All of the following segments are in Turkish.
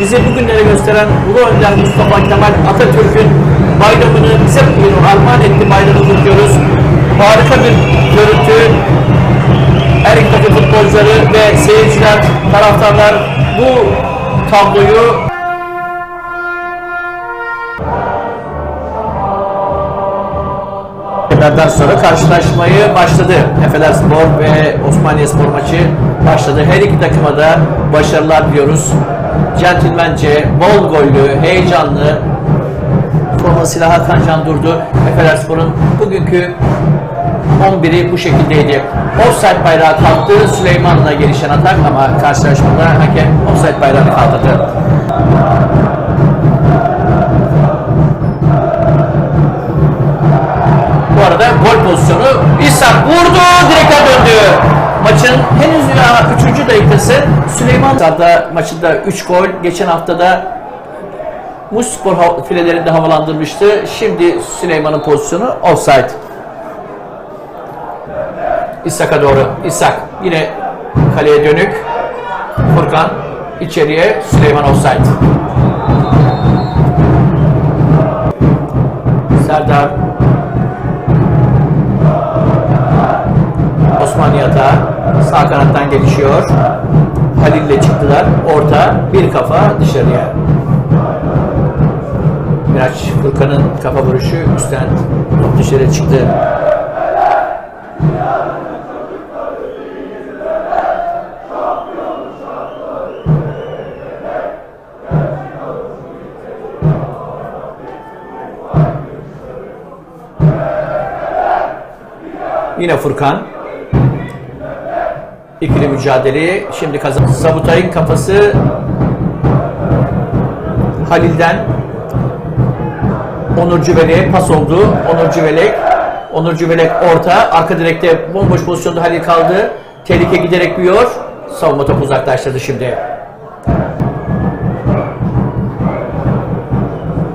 bize bugünleri gösteren Ulu Önder Mustafa Kemal Atatürk'ün bayramını bize bugün armağan etti bayramını kutluyoruz. Harika bir görüntü. Her takım futbolcuları ve seyirciler, taraftarlar bu tabloyu Haberlerden sonra karşılaşmayı başladı. Efeler Spor ve Osmaniye Spor maçı başladı. Her iki takıma da başarılar diliyoruz. Centilmence, bol gollü, heyecanlı formasıyla Hakan Can durdu. Efeler Spor'un bugünkü 11'i bu şekildeydi. Offside bayrağı kalktı. Süleyman'la gelişen atak ama karşılaşmada hakem offside bayrağını kaldırdı. Bu arada gol pozisyonu İshak vurdu ya 3. dakikası Süleyman Sarda maçında 3 gol. Geçen haftada Muş Spor filelerinde havalandırmıştı. Şimdi Süleyman'ın pozisyonu offside. İshak'a doğru. İshak yine kaleye dönük. Furkan içeriye Süleyman offside. Serdar Osmaniye Ata sağ kanattan gelişiyor. Halil'le çıktılar. Orta bir kafa dışarıya. Miraç Furkan'ın kafa vuruşu üstten dışarı çıktı. Yine Furkan. İkili mücadeleyi şimdi kazan. Sabutay'ın kafası Halil'den Onur Cüvelek'e pas oldu. Onur Cüvelek Onur Cüvelek orta. Arka direkte bomboş pozisyonda Halil kaldı. Tehlike giderek büyüyor. Savunma topu uzaklaştırdı şimdi.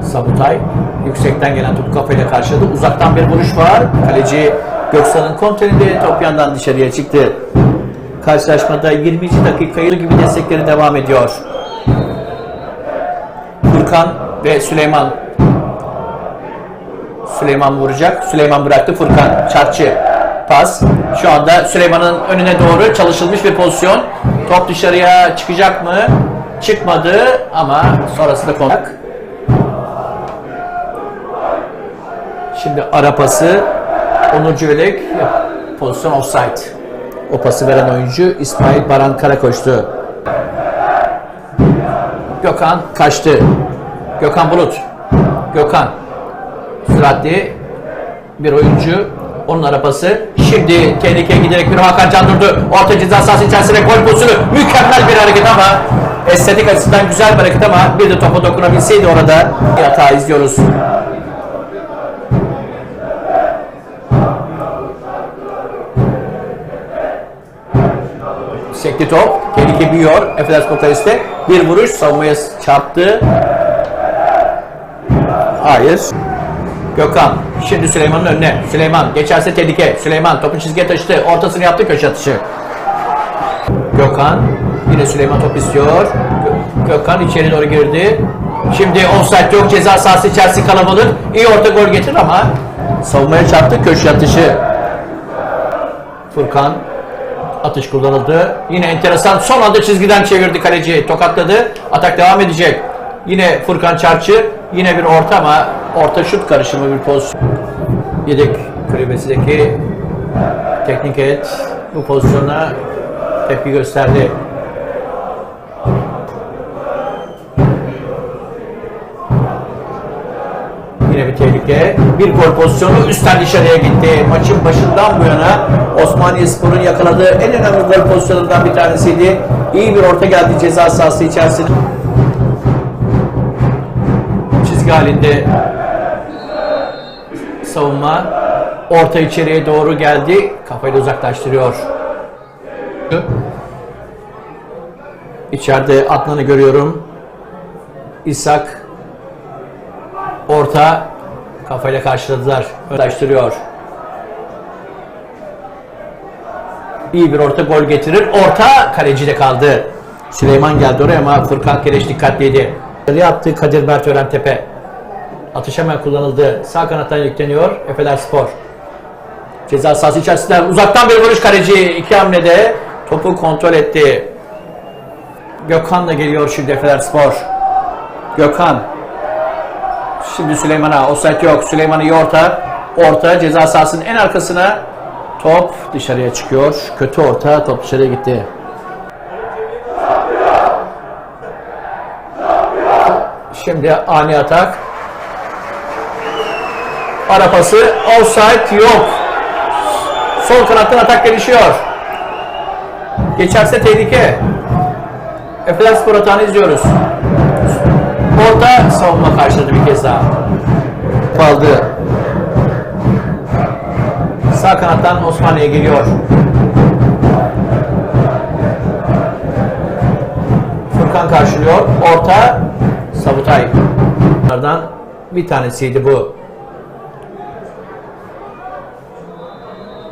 Sabutay yüksekten gelen topu kafayla karşıladı. Uzaktan bir vuruş var. Kaleci Göksal'ın kontrolünde top yandan dışarıya çıktı. Karşılaşmada 20. dakikayı gibi destekleri devam ediyor. Furkan ve Süleyman. Süleyman vuracak. Süleyman bıraktı. Furkan çarçı. Pas. Şu anda Süleyman'ın önüne doğru çalışılmış bir pozisyon. Top dışarıya çıkacak mı? Çıkmadı ama sonrasında konak. Şimdi ara pası Onur Cüvelek pozisyon offside. O pası veren oyuncu İsmail Baran Karakoç'tu. Gökhan kaçtı. Gökhan Bulut. Gökhan. Süratli bir oyuncu. Onun arabası. Şimdi tehlikeye giderek bir Hakan Can durdu. Orta ceza sahası içerisine gol pozisyonu. Mükemmel bir hareket ama estetik açısından güzel bir hareket ama bir de topa dokunabilseydi orada bir hata izliyoruz. Sekti top. Tehlike büyüyor. Efes Pokalist'e. Bir vuruş savunmaya çarptı. Hayır. Gökhan. Şimdi Süleyman'ın önüne. Süleyman. Geçerse tehlike. Süleyman topu çizgiye taşıdı. Ortasını yaptı köşe atışı. Gökhan. Yine Süleyman top istiyor. Gö- Gökhan içeri doğru girdi. Şimdi offside yok. Ceza sahası içerisi kalabalık. İyi orta gol getir ama savunmaya çarptı köşe atışı. Furkan atış kullanıldı. Yine enteresan son anda çizgiden çevirdi kaleci. Tokatladı. Atak devam edecek. Yine Furkan Çarçı. Yine bir orta ama orta şut karışımı bir pozisyon. Yedek kulübesindeki teknik heyet bu pozisyona tepki gösterdi. Yine bir gol pozisyonu üstten dışarıya gitti. Maçın başından bu yana Osmaniye Spor'un yakaladığı en önemli gol pozisyonundan bir tanesiydi. İyi bir orta geldi ceza sahası içerisine. Çizgi halinde savunma orta içeriye doğru geldi. Kafayla uzaklaştırıyor. İçeride Adnan'ı görüyorum. İshak Orta kafayla karşıladılar. Ulaştırıyor. İyi bir orta gol getirir. Orta kalecide kaldı. Süleyman geldi oraya ama Furkan Kereş dikkatliydi. Yaptığı Kadir Mert Örentepe. Atış hemen kullanıldı. Sağ kanattan yükleniyor. Efeler Spor. Ceza sahası içerisinde uzaktan bir vuruş kaleci. iki hamlede topu kontrol etti. Gökhan da geliyor şimdi Efeler Spor. Gökhan. Şimdi Süleyman'a offside yok. Süleyman iyi orta. Orta ceza sahasının en arkasına top dışarıya çıkıyor. Kötü orta top dışarıya gitti. Şimdi ani atak. Ara pası offside yok. Sol kanattan atak gelişiyor. Geçerse tehlike. Efeler Spor izliyoruz. Orta savunma karşıladı bir kez daha. Kaldı. Sağ kanattan Osmaniye geliyor. Furkan karşılıyor. Orta Sabutay. Bunlardan bir tanesiydi bu.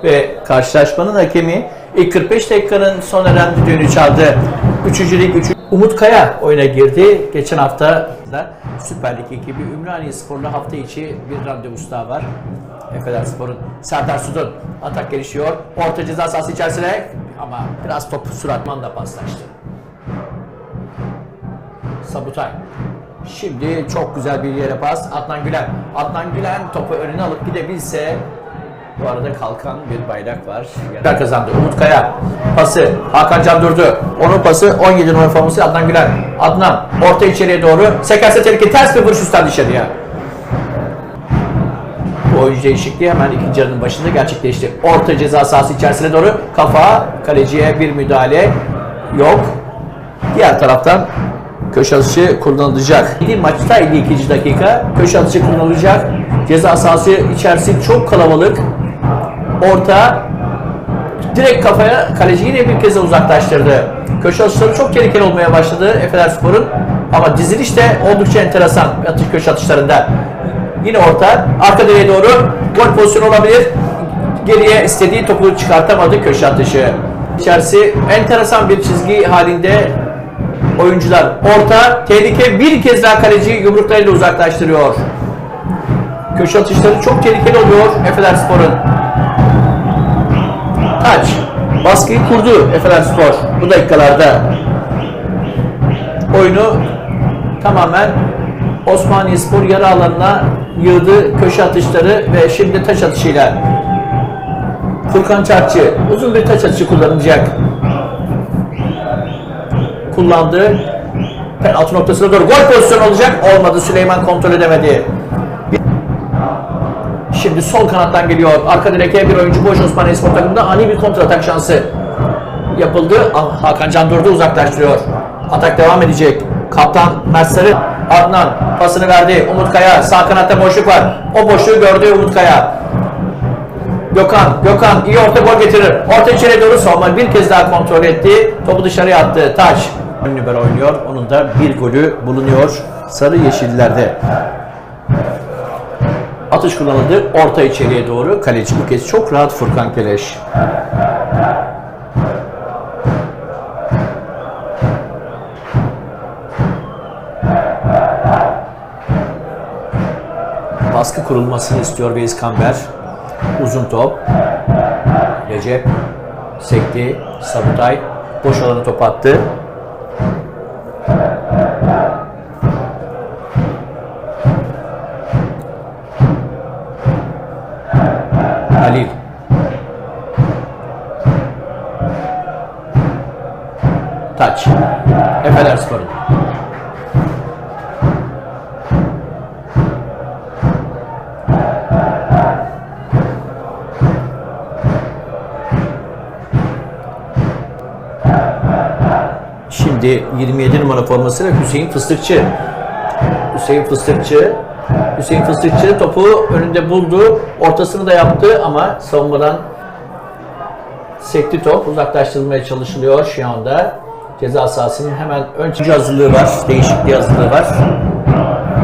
Ve karşılaşmanın hakemi ilk 45 dakikanın son eren düdüğünü çaldı. Üçüncü lig 3. Umut Kaya oyuna girdi. Geçen hafta da Süper Lig ekibi Ümraniye Spor'la hafta içi bir randevusu daha var. Efeler Spor'un Serdar Sudun atak gelişiyor. Orta ceza sahası içerisine ama biraz top suratman da paslaştı. Sabutay. Şimdi çok güzel bir yere pas. Adnan Gülen. Adnan Gülen topu önüne alıp gidebilse bu arada kalkan bir bayrak var. Yanlar kazandı. Umut Kaya. Pası. Hakan Can durdu. Onun pası 17 numara forması Adnan Gülen. Adnan orta içeriye doğru. Sekerse tehlike ters bir vuruş üstten dışarıya. Bu oyuncu değişikliği hemen ikinci yarının başında gerçekleşti. Orta ceza sahası içerisine doğru kafa kaleciye bir müdahale yok. Diğer taraftan köşe atışı kullanılacak. Bir maçta 52. dakika köşe atışı kullanılacak. Ceza sahası içerisi çok kalabalık. Orta direkt kafaya kaleci yine bir kez uzaklaştırdı. Köşe atışları çok tehlikeli olmaya başladı Efeler Spor'un. Ama diziliş de oldukça enteresan atış köşe atışlarında. Yine orta. Arka direğe doğru gol pozisyonu olabilir. Geriye istediği topu çıkartamadı köşe atışı. İçerisi enteresan bir çizgi halinde oyuncular. Orta tehlike bir kez daha kaleciyi yumruklarıyla uzaklaştırıyor. Köşe atışları çok tehlikeli oluyor Efeler Spor'un. Taç. Baskıyı kurdu Efeler Spor bu dakikalarda. Oyunu tamamen Osmaniye Spor yarı alanına yığdı köşe atışları ve şimdi taç atışıyla Furkan Çarkçı uzun bir taç atışı kullanacak. Kullandı. Penaltı noktasına doğru gol pozisyonu olacak. Olmadı. Süleyman kontrol edemedi. Şimdi sol kanattan geliyor. Arka direke bir oyuncu boş Osmaniye Spor takımında ani bir kontratak şansı yapıldı. Ah, Hakan Can durdu uzaklaştırıyor. Atak devam edecek. Kaptan Mert Adnan pasını verdi. Umut Kaya sağ kanatta boşluk var. O boşluğu gördü Umut Kaya. Gökhan, Gökhan iyi orta gol getirir. Orta içeri doğru savunma bir kez daha kontrol etti. Topu dışarıya attı. Taç. Ünlüber oynuyor. Onun da bir golü bulunuyor. Sarı yeşillerde. Atış kullanıldı. Orta içeriye doğru. Kaleci bu kez çok rahat Furkan Keleş. Baskı kurulmasını istiyor Veys Kamber. Uzun top. Recep sekti. Sabutay boş alanı top attı. Şimdi 27 numara formasıyla Hüseyin Fıstıkçı. Hüseyin Fıstıkçı. Hüseyin Fıstıkçı topu önünde buldu. Ortasını da yaptı ama savunmadan sekti top. Uzaklaştırılmaya çalışılıyor şu anda. Ceza sahasının hemen ön hazırlığı var. Değişikliği hazırlığı var.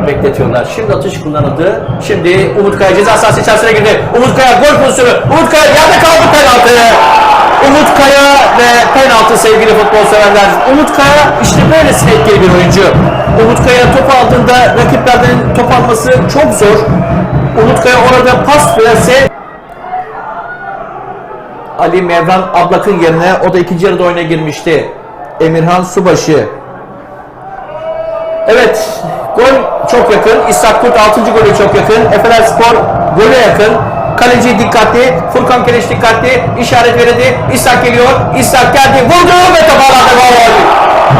Bekletiyorlar. Şimdi atış kullanıldı. Şimdi Umut Kaya ceza sahası içerisine girdi. Umut Kaya gol pozisyonu. Umut Kaya yerde kaldı penaltı. Umut Kaya ve penaltı sevgili futbol severler. Umut Kaya işte böylesine etkili bir oyuncu. Umut Kaya top aldığında rakiplerden top alması çok zor. Umut Kaya orada pas verse Ali Mevran Ablak'ın yerine o da ikinci yarıda oyuna girmişti. Emirhan Subaşı. Evet, gol çok yakın. İshak Kurt 6. golü çok yakın. Efeler Spor gole yakın. Kaleci dikkatli, Furkan Kereş dikkatli, işaret verildi. İshak geliyor, İshak geldi, vurdu ve toparladı gol.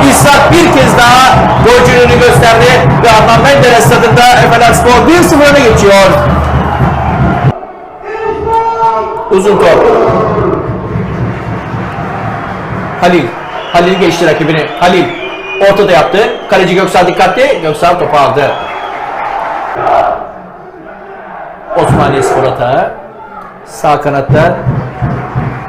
İshak bir kez daha golcülüğünü gösterdi ve Adnan Menderes stadında Efeler Spor 1-0 öne geçiyor. Uzun top. Halil. Halil geçti rakibini. Halil. Ortada yaptı. Kaleci Göksal dikkatli. Göksal topu aldı. Osmaniye Spor atağı. Sağ kanatta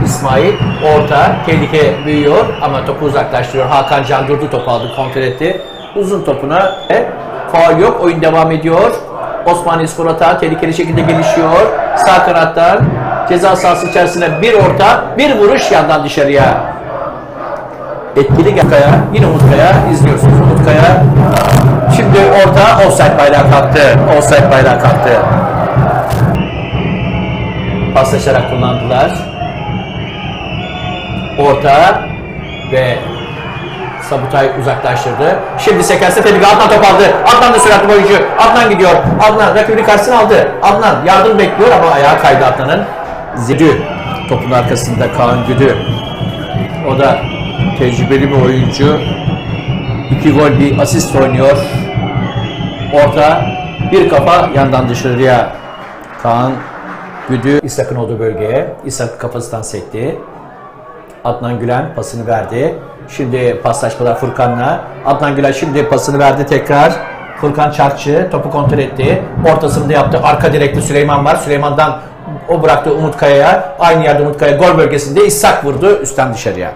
İsmail. Orta. Tehlike büyüyor ama topu uzaklaştırıyor. Hakan Can durdu topu aldı. Kontrol etti. Uzun topuna ve faul yok. Oyun devam ediyor. Osmaniye Spor atağı tehlikeli şekilde gelişiyor. Sağ kanattan ceza sahası içerisine bir orta, bir vuruş yandan dışarıya etkili Kaya, yine Umut izliyorsunuz Umut. Şimdi orta offside bayrağı kalktı. Offside bayrağı kalktı. Paslaşarak kullandılar. Orta ve Sabutay uzaklaştırdı. Şimdi sekansta tehlike Adnan top aldı. Adnan da süratli oyuncu. Adnan gidiyor. Adnan rakibini karşısına aldı. Adnan yardım bekliyor ama ayağa kaydı Adnan'ın. Zidü topun arkasında Kaan Güdü. O da tecrübeli bir oyuncu. İki gol bir asist oynuyor. Orta bir kafa yandan dışarıya. Kaan Güdü İshak'ın olduğu bölgeye. İshak kafasından sekti. Adnan Gülen pasını verdi. Şimdi paslaşmalar Furkan'la. Adnan Gülen şimdi pasını verdi tekrar. Furkan Çarkçı topu kontrol etti. Ortasını da yaptı. Arka direkli Süleyman var. Süleyman'dan o bıraktı Umut Kaya'ya. Aynı yerde Umut Kaya gol bölgesinde İshak vurdu üstten dışarıya.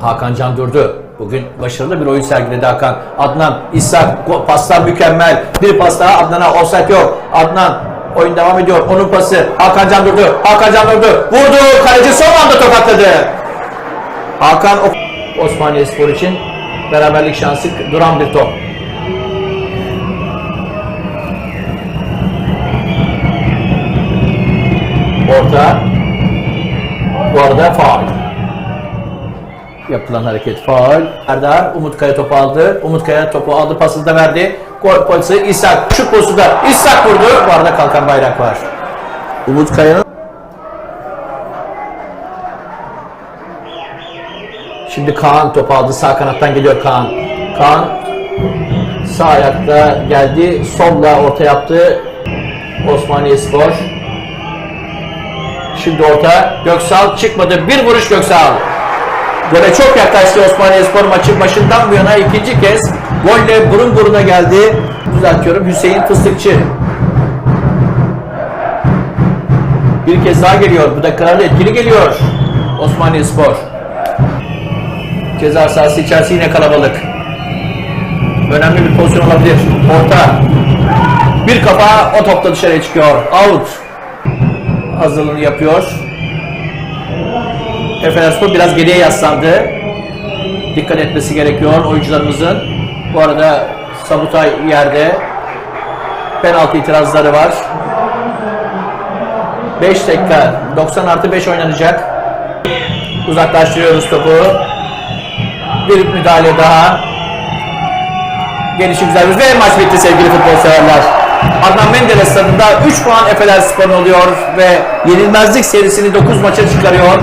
Hakan Can durdu. Bugün başarılı bir oyun sergiledi Hakan. Adnan, İshak, paslar mükemmel. Bir pas daha Adnan'a offside yok. Adnan oyun devam ediyor. Onun pası. Hakan Can durdu. Hakan Can durdu. Vurdu. Kaleci son anda tokatladı. Hakan Osmaniye Spor için beraberlik şansı duran bir top. Orta. Bu arada faul. Yapılan hareket faul. Erdar Umut Kaya topu aldı. Umut Kaya topu aldı pasını da verdi. Gol polisi İshak. Şut pozisyonu da İshak vurdu. Bu arada kalkan bayrak var. Umut Kaya'nın Şimdi Kaan topu aldı. Sağ kanattan geliyor Kaan. Kaan sağ ayakta geldi. Solla orta yaptı. Osmaniye Spor. Şimdi orta. Göksal çıkmadı. Bir vuruş Göksal. Gole çok yaklaştı Osmaniye Spor maçın başından bu yana ikinci kez golle burun buruna geldi. Düzeltiyorum Hüseyin Fıstıkçı. Bir kez daha geliyor. Bu dakikalarda etkili geliyor. Osmaniye Spor. Ceza sahası içerisi yine kalabalık. Önemli bir pozisyon olabilir. Orta. Bir kafa o topta dışarıya çıkıyor. Out. Hazırlığını yapıyor. Efendim biraz geriye yaslandı. Dikkat etmesi gerekiyor oyuncularımızın. Bu arada Sabutay yerde. Penaltı itirazları var. 5 dakika 90 artı 5 oynanacak. Uzaklaştırıyoruz topu. Bir müdahale daha. Gelişi güzel ve maç bitti sevgili futbol severler. Adnan Menderes stadında 3 puan Efeler Spor'un oluyor ve yenilmezlik serisini 9 maça çıkarıyor.